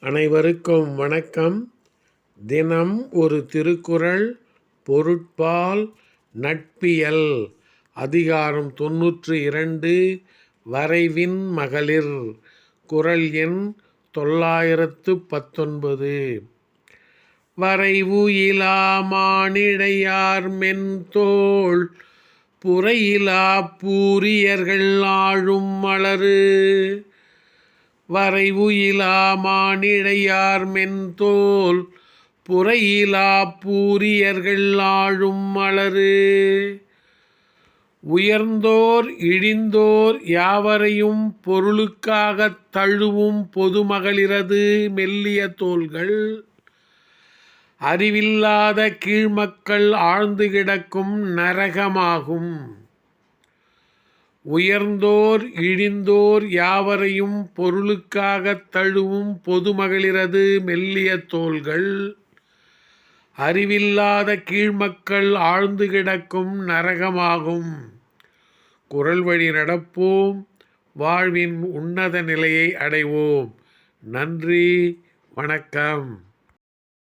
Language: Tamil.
அனைவருக்கும் வணக்கம். தினம் ஒரு திருக்குறள் பொருட்பால் நட்பியல். அதிகாரம் தொன்னூற்று இரண்டு வரைவின் மகளிர். குரல் எண் தொள்ளாயிரத்து பத்தொன்பது. வரைவு இலாமானிடையார் மென்தோள் புறையிலா பூரியர்கள் ஆழும் மலரு. வரைவுயிலா மானிடையார் மென்தோல் புறையிலா பூரியர்கள் ஆழும் மலரு. உயர்ந்தோர் இழிந்தோர் யாவரையும் பொருளுக்காகத் தழுவும் பொதுமகளிரது மெல்லிய தோள்கள். அறிவில்லாத கீழ்மக்கள் ஆழ்ந்து கிடக்கும் நரகமாகும். உயர்ந்தோர் இழிந்தோர் யாவரையும் பொருளுக்காகத் தழுவும் பொதுமகளிரது மெல்லிய தோள்கள். அறிவில்லாத கீழ்மக்கள் ஆழ்ந்து கிடக்கும் நரகமாகும். குரல் வழி நடப்போம். வாழ்வின் உன்னத நிலையை அடைவோம். நன்றி. வணக்கம்.